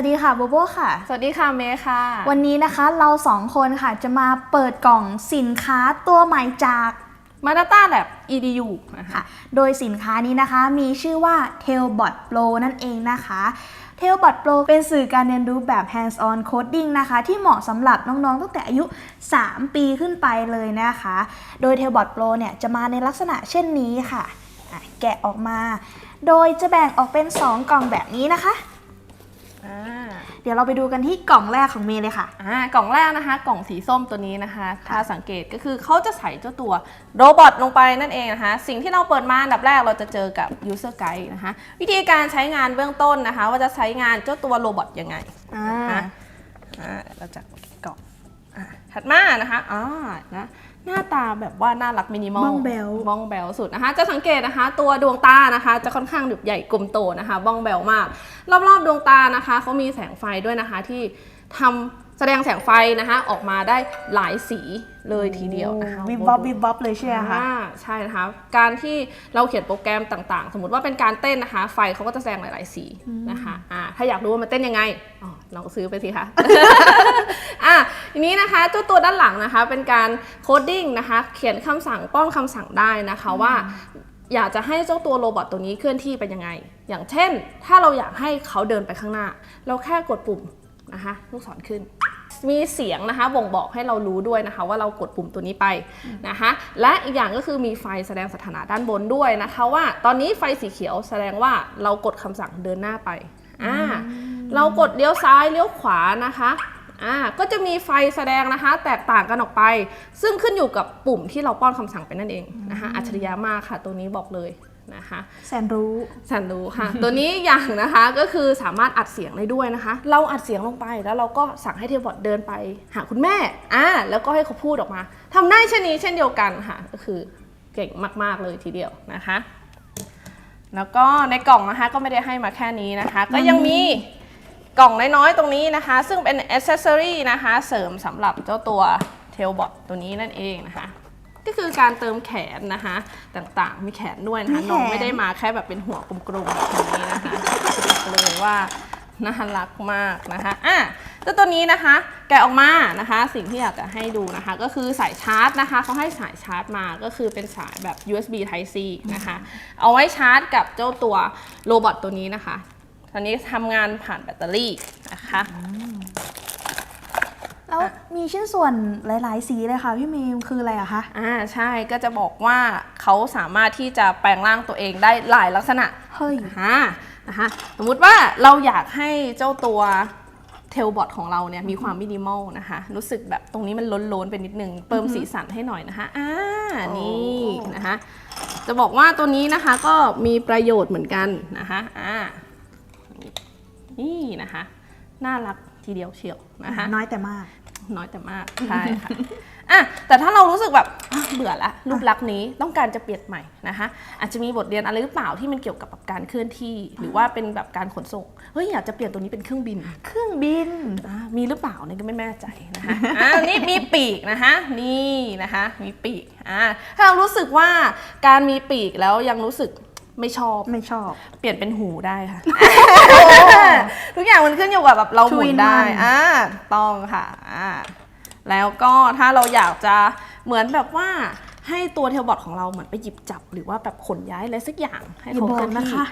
วัสดีค่ะโบโบค่ะ สวัสดีค่ะเมย์ค่ะ วันนี้นะคะเราสองคนค่ะจะมาเปิดกล่องสินค้าตัวใหม่จาก มาดาต้าแลบ EDU นะคะค่ะโดยสินค้านี้นะคะมีชื่อว่า Tailbot Pro นั่นเองนะคะ Tailbot Pro เป็นสื่อการเรียนรู้แบบ hands-on coding นะคะ ที่เหมาะสำหรับน้องๆ ตั้งแต่อายุ 3 ปีขึ้นไปเลยนะคะ โดย Tailbot Pro เนี่ยจะมาในลักษณะเช่นนี้ค่ะอะแกะออกมา โดยจะแบ่งออกเป็น 2 กล่องแบบนี้นะคะ อ่า เดี๋ยวเราไปดูกันที่กล่องแรกของเมย์เลยค่ะ อ่ากล่องแรกนะคะ กล่องสีส้มตัวนี้นะคะ ถ้าสังเกตก็คือเขาจะใส่เจ้าตัวโรบอทลงไปนั่นเองนะคะ สิ่งที่เราเปิดมาอันดับแรกเราจะเจอกับ user guide นะคะ วิธีการใช้งานเบื้องต้นนะคะ ว่าจะใช้งานเจ้าตัวโรบอทยังไงอ่านะคะอ่าเราจะกล่องอ่าถัดมานะคะอ่านะ หน้าตาแบบว่าน่ารักมินิมอลบ้องแบ๊วบ้องแบวสุดนะคะ จะสังเกตนะคะ ตัวดวงตานะคะ จะค่อนข้างแบบใหญ่กลมโตนะคะ บ้องแบวมาก รอบๆดวงตานะคะเขามีแสงไฟด้วยนะคะที่ทำ แสดงแสงไฟนะคะออกมาได้หลายสีเลยทีเดียวนะคะวิบวับวิบวับเลยใช่ไหมคะอ่าใช่นะคะ การที่เราเขียนโปรแกรมต่างๆ สมมติว่าเป็นการเต้นนะคะ ไฟเขาก็จะแสดงหลาย ๆ สีนะคะอ่าถ้าอยากรู้ว่ามันเต้นยังไงอ๋อลองซื้อไปสิคะอะทีนี้นะคะเจ้าตัวด้านหลังนะคะ เป็นการโคดดิ้งนะคะ เขียนคำสั่งป้อนคำสั่งได้นะคะว่าอยากจะให้เจ้าตัวโรบอทตัวนี้เคลื่อนที่ไปยังไง อย่างเช่น ถ้าเราอยากให้เขาเดินไปข้างหน้า เราแค่กดปุ่มนะคะ ลูกศรขึ้น มีเสียงนะคะบ่งบอกให้เรารู้ด้วยนะคะ ว่าเรากดปุ่มตัวนี้ไปนะคะ และอีกอย่างก็คือมีไฟแสดงสถานะด้านบนด้วยนะคะ ว่าตอนนี้ไฟสีเขียวแสดงว่าเรากดคำสั่งเดินหน้าไปอ่าเรากดเลี้ยวซ้ายเลี้ยวขวานะคะอ่าก็จะมีไฟแสดงนะคะ แตกต่างกันออกไป ซึ่งขึ้นอยู่กับปุ่มที่เราป้อนคำสั่งไปนั่นเองนะคะอัจฉริยะมากค่ะตัวนี้บอกเลย นะคะแสนรู้สันรู้ค่ะ ตัวนี้อย่างนะคะก็คือสามารถอัดเสียงได้ด้วยนะคะ เราอัดเสียงลงไปแล้วเราก็สั่งให้เทบอทเดินไปหาคุณแม่อ่าแล้วก็ให้เขาพูดออกมาทำได้เช่นนี้เช่นเดียวกันค่ะ ก็คือเก่งมาก ๆ เลยทีเดียวนะคะ แล้วก็ในกล่องนะคะก็ไม่ได้ให้มาแค่นี้นะคะ ก็ยังมีกล่องน้อยๆตรงนี้นะคะ ซึ่งเป็นอ c เซสซอรีนะคะ เสริมสำหรับเจ้าตัวเทลบอทตัวนี้นั่นเองนะคะ ก็คือการเติมแขนนะคะต่างๆ มีแขนด้วยนะคะมีแขน น้องไม่ได้มาแค่แบบเป็นหัวกลมๆแบบนี้นะคะบอกเลยว่าน่ารักมากนะคะอะเจ้าตัวนี้นะคะ แกะออกมานะคะ สิ่งที่อยากจะให้ดูนะคะ ก็คือสายชาร์จนะคะเขาให้สายชาร์จมาก็คือเป็นสายแบบ USB Type C นะคะ เอาไว้ชาร์จกับเจ้าตัวโรบอทตัวนี้นะคะตอนนี้ทำงานผ่านแบตเตอรี่นะคะ แล้วมีชิ้นส่วนหลาย ๆ สีเลยค่ะพี่เมย์คืออะไรอะคะอ่าใช่ก็จะบอกว่าเขาสามารถที่จะแปลงร่างตัวเองได้หลายลักษณะเฮ้ยอ่านะคะสมมุติว่าเราอยากให้เจ้าตัวเทลบอทของเราเนี่ยมีความมินิมอลนะคะ รู้สึกแบบตรงนี้มันล้นๆไปนิดนึงเติมสีสันให้หน่อยนะคะอ่านี่นะคะจะบอกว่าตัวนี้นะคะก็มีประโยชน์เหมือนกันนะคะอ่านี่นะคะ น่ารัก ทีเดียวเชียวนะคะน้อยแต่มาก น้อยแต่มากใช่ค่ะอะแต่ถ้าเรารู้สึกแบบอะเบื่อละรูปลักษณ์นี้ต้องการจะเปลี่ยนใหม่นะคะ อาจจะมีบทเรียนอะไรหรือเปล่าที่มันเกี่ยวกับแบบการเคลื่อนที่ หรือว่าเป็นแบบการขนส่งเฮ้ยอยากจะเปลี่ยนตัวนี้เป็นเครื่องบิน เครื่องบินอะมีหรือเปล่าเนี่ยก็ไม่แน่ใจนะคะอ่านี่มีปีกนะคะนี่นะคะ มีปีกอ่าถ้าเรารู้สึกว่าการมีปีกแล้วยังรู้สึก ไม่ชอบ ไม่ชอบ เปลี่ยนเป็นหูได้ค่ะ ทุกอย่างมันขึ้นอยู่กับแบบเราหมุนได้ Two in one อ่าถูกต้องค่ะอ่าแล้วก็ถ้าเราอยากจะเหมือนแบบว่าให้ตัวเทลบอทของเราเหมือนไปหยิบจับ หรือว่าแบบขนย้ายอะไรสักอย่างให้อย่าเขาบอเคลื่กอนนะที่ คะ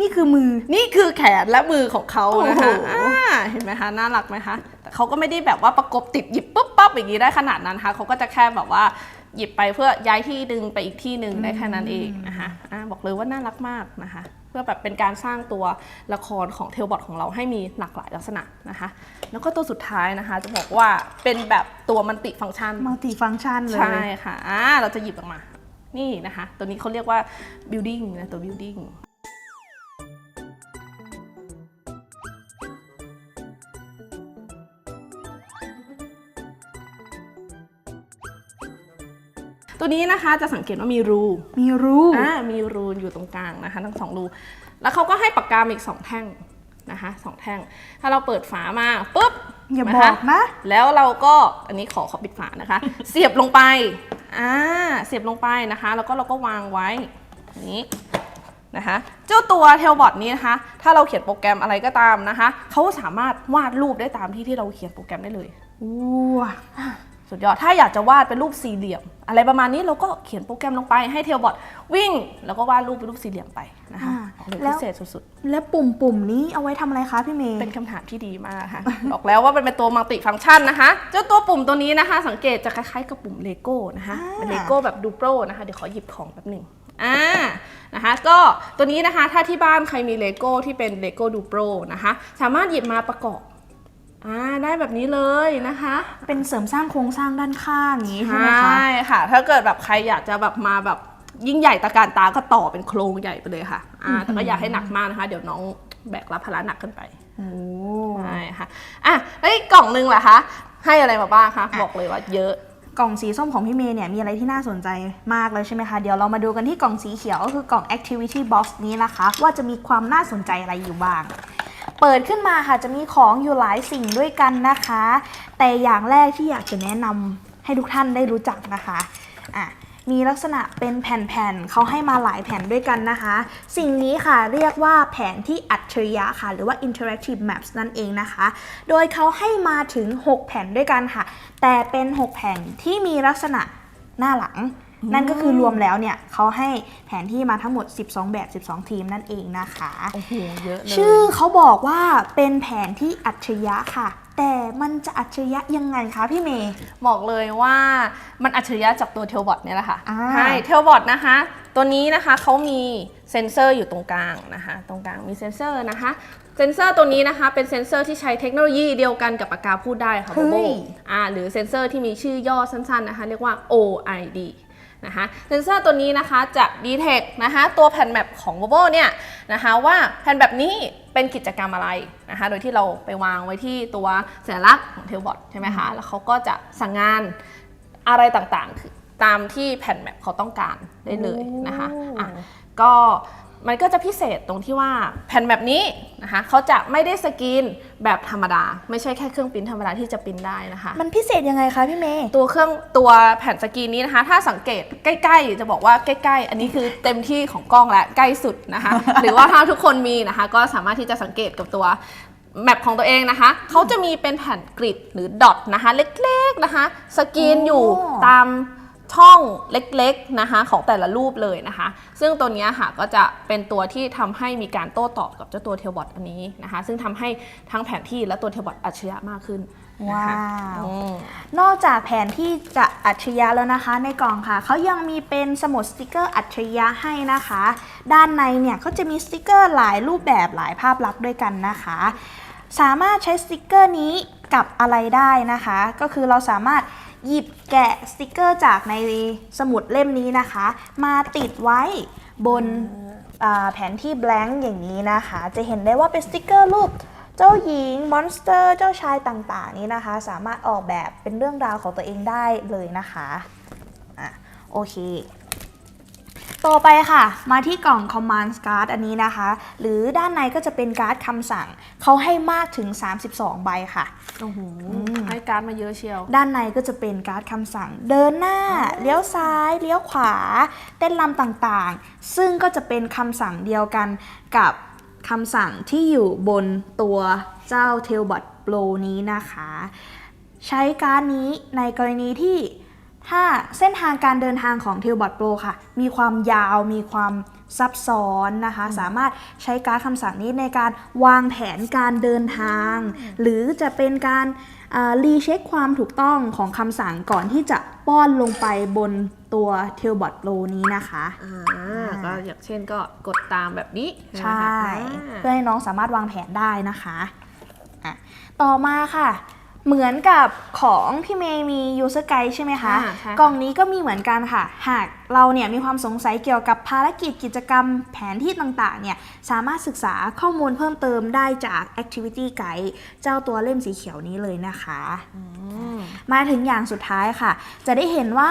นี่คือมือ นี่คือแขนและมือของเขานะคะโอ้โห อ่าเห็นไหมคะน่ารักไหมคะแต่เขาก็ไม่ได้แบบว่าประกบติดหยิบปุ๊บปั๊บอย่างนี้ได้ขนาดนั้นนะคะเขาก็จะแค่แบบว่าหยิบไปเพื่อย้ายที่ดึงไปอีกที่หนึ่งได้แค่นั้นเองนะคะอ่าบอก เลยว่าน่ารักมากนะคะ เพื่อแบบเป็นการสร้างตัวละครของเทลบอทของเราให้มีหลากหลายลักษณะนะคะ แล้วก็ตัวสุดท้ายนะคะ จะบอกว่าเป็นแบบตัวมันติฟังก์ชันมัลติฟัง c t ชันเลยใช่ค่ะอ่าเราจะหยิบออกมานี่นะคะ ตัวนี้เขาเรียกว่า building นะตัว building ตัวนี้นะคะจะสังเกตว่ามีรู มีรูอ่ามีรูอยู่ตรงกลางนะคะ ทั้งสองรู แล้วเขาก็ให้ปากกามาอีกสองแท่งนะคะสองแท่ง ถ้าเราเปิดฝามาปุ๊บอย่าเห็นบไหมอคะกนะ แล้วเราก็อันนี้ขอขอปิดฝานะคะ เสียบลงไปอ่าเสียบลงไปนะคะ แล้วก็เราก็วางไว้อย่างนี้นะคะเจ้าตัวเทลบอ t นี้นะคะ ถ้าเราเขียนโปรแกรมอะไรก็ตามนะคะ เขาสามารถวาดรูปได้ตามที่ที่เราเขียนโปรแกรมได้เลยอู้ สุดยอด ถ้าอยากจะวาดเป็นรูปสี่เหลี่ยม อะไรประมาณนี้เราก็เขียนโปรแกรมลงไปให้เทลบอ t วิ่ง แล้วก็วาดรูปเป็นรูปสี่เหลี่ยมไปนะคะอ่าโอ้โหแล้พิวเศษสุดและปุ่มปุ่มๆนี้เอาไว้ทำอะไรคะพี่เมย์ๆเป็นคำถามที่ดีมากค่ะ บอกแล้วว่ามันเป็นตัวมัลติฟัง c t ชันนะคะ เจ้าตัวปุ่มตัวนี้นะคะ สังเกตจะคล้ายๆกับปุ่มเลโก้นะคะอ่าเป็นเลโก้แบบดูโปรนะคะ เดี๋ยวขอหยิบของแป๊บหนึ่งอ่า นะคะ ก็ตัวนี้นะคะ ถ้าที่บ้านใครมีเลโก้ที่เป็นเลโก้ดูโปรนะคะ สามารถหยิบมาประกอบ อ่าได้แบบนี้เลยนะคะ เป็นเสริมสร้างโครงสร้างด้านข้างอย่างนี้ใช่ไหมคะ ใช่ค่ะ ถ้าเกิดแบบใครอยากจะแบบมาแบบยิ่งใหญ่ตะการตาก็ต่อเป็นโครงใหญ่ไปเลยค่ะอ่าแต่ก็อย่าให้หนักมากนะคะ เดี๋ยวน้องแบกรับภาระหนักขึ้นไปโอ้ใช่ค่ะอะเฮ้ยกล่องหนึงล่ะคะให้อะไรมาบ้างคะบอกเลยว่าเยอะ กล่องสีส้มของพี่เมย์เนี่ยมีอะไรที่น่าสนใจมากเลยใช่ไหมคะ เดี๋ยวเรามาดูกันที่กล่องสีเขียวก็คือกล่อง activity box นี้นะคะ ว่าจะมีความน่าสนใจอะไรอยู่บ้าง เปิดขึ้นมาค่ะจะมีของอยู่หลายสิ่งด้วยกันนะคะ แต่อย่างแรกที่อยากจะแนะนำให้ทุกท่านได้รู้จักนะคะอะมีลักษณะเป็นแผ่นๆเขาให้มาหลายแผ่นด้วยกันนะคะ สิ่งนี้ค่ะเรียกว่าแผนที่อัจฉริยะค่ะ หรือว่า interactive maps นั่นเองนะคะ โดยเขาให้มาถึง 6 แผ่นด้วยกันค่ะ แต่เป็น 6 แผ่นที่มีลักษณะหน้าหลัง นั่นก็คือรวมแล้วเนี่ยเขาให้แผนที่มาทั้งหมด 12 แบบ 12 ทีมนั่นเองนะคะโอ้โหเยอะเลยชื่อเขาบอกว่าเป็นแผนที่อัจฉริยะค่ะ แต่มันจะอัจฉริยะยังไงคะพี่เมย์ บอกเลยว่ามันอัจฉริยะจากตัวเทลบอ t เนี่ยแหละค่ะอ่า ใช่เทลบอ t นะคะ ตัวนี้นะคะเขามีเซ็นเซอร์อยู่ตรงกลางนะคะ ตรงกลางมีเซ็นเซอร์นะคะ เซ็นเซอร์ตัวนี้นะคะเป็นเซ็นเซอร์ที่ใช้เทคโนโลยีเดียวกันกับปากกาพูดได้ค่ะโบโบอ่าหรือเซ็นเซอร์ที่มีชื่อย่อสั้นๆนะคะ เรียกว่า OID นะคะเซ็นเซอร์ตัวนี้นะคะจะ detect นะคะตัวแผ่นแมปของ v o v o เนี่ยนะคะว่าแผ่นแบบนี้เป็นกิจกรรมอะไรนะคะโดยที่เราไปวางไว้ที่ตัวสัญลักษณ์ของ Tailbot ใช่ไหมคะแล้วเขาก็จะสั่งงานอะไรต่างๆคือตามที่แผ่นแมปเขาต้องการได้เลยนะคะอะก็ มันก็จะพิเศษตรงที่ว่าแผ่นแบบนี้นะคะเขาจะไม่ได้สกรีนแบบธรรมดา ไม่ใช่แค่เครื่องปริ้นธรรมดาที่จะปริ้นได้นะคะ มันพิเศษยังไงคะพี่เมย์ตัวเครื่องตัวแผ่นสกรีนนี้นะคะ ถ้าสังเกตใกล้ ๆ จะบอกว่าใกล้ ๆ อันนี้คือเต็มที่ของกล้องและใกล้สุดนะคะ หรือว่าถ้าทุกคนมีนะคะ ก็สามารถที่จะสังเกตกับตัวแมปของตัวเองนะคะ เขาจะมีเป็นแผ่นกริดหรือดอทนะคะ เล็กๆนะคะ สกรีนอยู่โอ้ตาม ช่องเล็กๆนะคะของแต่ละรูปเลยนะคะ ซึ่งตัวนี้ค่ะก็จะเป็นตัวที่ทำให้มีการโต้ตอบกับเจ้าตัวเทลบอทอันนี้นะคะ ซึ่งทำให้ทั้งแผนที่และตัวเทลบอทอัจฉริยะมากขึ้นนะว้าคะวนอกจากแผนที่จะอัจฉริยะแล้วนะคะ ในกล่องค่ะ เขายังมีเป็นสมุดสติกเกอร์อัจฉริยะให้นะคะ ด้านในเนี่ยก็จะมีสติกเกอร์หลายรูปแบบหลายภาพลักษณ์ด้วยกันนะคะ สามารถใช้สติกเกอร์นี้กับอะไรได้นะคะ ก็คือเราสามารถ หยิบแกะสติกเกอร์จากในสมุดเล่มนี้นะคะ มาติดไว้บนอ่าแผนที่ blank อย่างนี้นะคะ จะเห็นได้ว่าเป็นสติกเกอร์รูปเจ้าหญิงมอนสเตอร์ เจ้าชายต่างๆ นี้นะคะ สามารถออกแบบเป็นเรื่องราวของตัวเองได้เลยนะคะอะโอเค ต่อไปค่ะ มาที่กล่อง Command Card อันนี้นะคะ หรือด้านในก็จะเป็นการ์ดคำสั่ง เขาให้มากถึง 32 ใบค่ะ โอ้โหให้ การ์ดมาเยอะเชียว ด้านในก็จะเป็นการ์ดคำสั่ง เดินหน้า เลี้ยวซ้าย เลี้ยวขวา เต้นลำต่างๆ ซึ่งก็จะเป็นคำสั่งเดียวกันกับคำสั่งที่อยู่บนตัวเจ้า Tailbot Pro นี้นะคะ ใช้การ์ดนี้ในกรณีที่ถ้าเส้นทางการเดินทางของ Tailbot Pro ค่ะ มีความยาวมีความ ซับซ้อนนะคะ สามารถใช้การ์ดคำสั่งนี้ในการวางแผนการเดินทาง หรือจะเป็นการรีเช็คความถูกต้องของคำสั่งก่อนที่จะป้อนลงไปบนตัว Tailbot Pro นี้นะคะอ่าก็อย่างเช่นก็กดตามแบบนี้ ใช่อ่าเพื่อให้น้องสามารถวางแผนได้นะคะอะต่อมาค่ะ เหมือนกับของพี่เมย์มี user guide ใช่ไหมคะ อ่าใช่ค่ะกล่องนี้ก็มีเหมือนกันค่ะ หากเราเนี่ยมีความสงสัยเกี่ยวกับภารกิจกิจกรรมแผนที่ต่างๆ เนี่ยสามารถศึกษาข้อมูลเพิ่มเติมได้จาก activity guide เจ้าตัวเล่มสีเขียวนี้เลยนะคะอืมมาถึงอย่างสุดท้ายค่ะ จะได้เห็นว่า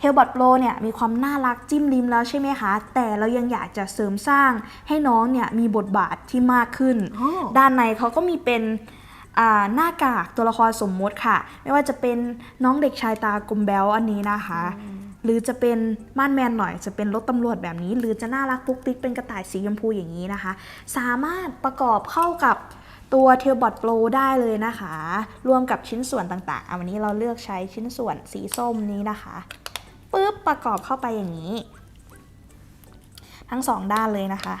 t a i l b o t Pro เนี่ยมีความน่ารักจิ้มลิ้มแล้วใช่ไหมคะ แต่เรายังอยากจะเสริมสร้างให้น้องเนี่ยมีบทบาทที่มากขึ้นอ๋อด้านในเขาก็มีเป็นอ่า หน้ากากตัวละครสมมติค่ะ ไม่ว่าจะเป็นน้องเด็กชายตากลมแบลอันนี้นะคะ หรือจะเป็นม่านแมนหน่อยจะเป็นรถตำรวจแบบนี้ หรือจะน่ารักปุ๊กปิ๊กเป็นกระต่ายสีชมพูอย่างนี้นะคะ สามารถประกอบเข้ากับตัว t a i l b o t Pro ได้เลยนะคะ รวมกับชิ้นส่วนต่างๆอะวันนี้เราเลือกใช้ชิ้นส่วนสีส้มนี้นะคะปุ๊บประกอบเข้าไปอย่างนี้ ทั้งสองด้านเลยนะคะ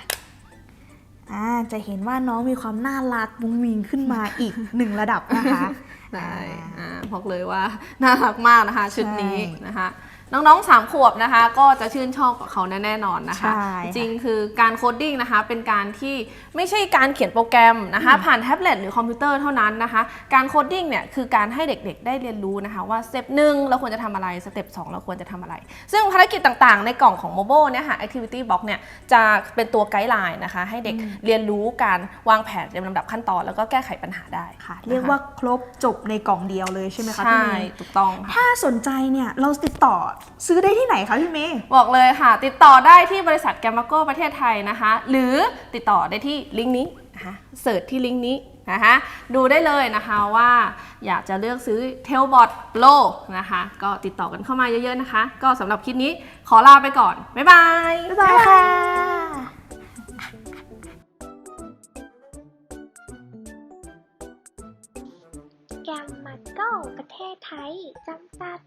อ่าจะเห็นว่าน้องมีความน่ารักมุ้งมิงขึ้นมาอีกหนึ่งระดับนะคะ ได้อ่าบอกเลยว่าน่ารักมากนะคะชุดนี้ใช่นะคะ น้องๆ 3 ขวบนะคะ ก็จะชื่นชอบกับเขาแน่ๆนอนนะคะ ใช่ค่ะจริงๆคือการโคดดิ้งนะคะเป็นการที่ไม่ใช่การเขียนโปรแกรมนะคะ ผ่านแท็บเล็ตหรือคอมพิวเตอร์เท่านั้นนะคะ การโคดดิ้งเนี่ยคือการให้เด็กๆ ได้เรียนรู้นะคะ ว่าสเต็ปหนึ่งเราควรจะทำอะไรสเต็ปสองเราควรจะทำอะไร ซึ่งภารกิจต่างๆ ในกล่องของ m o b o เนี่ยค่ะ activity box เนี่ยจะเป็นตัวไกด์ไลน์นะคะ ให้เด็กเรียนรู้การวางแผนเป็นลำดับขั้นตอน แล้วก็แก้ไขปัญหาได้ค่ะนะคะเรียกว่าครบจบในกล่องเดียวเลยใช่ไหมคะพี่ใช่เมย์ถูกต้องค่ะ ถ้าสนใจเนี่ยเราติดต่อซื้อได้ที่ไหนคะพี่เมย์บอกเลยค่ะ ติดต่อได้ที่บริษัทแกมมาโกประเทศไทยนะคะ หรือติดต่อได้ที่ลิงก์นี้นะคะเสิร์ชที่ลิงก์นี้นะคะดูได้เลยนะคะว่าอยากจะเลือกซื้อ t a i l b o t Pro นะคะก็ติดต่อกันเข้ามาเยอะๆนะคะ ก็สำหรับคลิปนี้ขอลาไปก่อน บ๊ายบาย บ๊ายบายค่ะแกมมาโก้ประเทศไทยจำกัด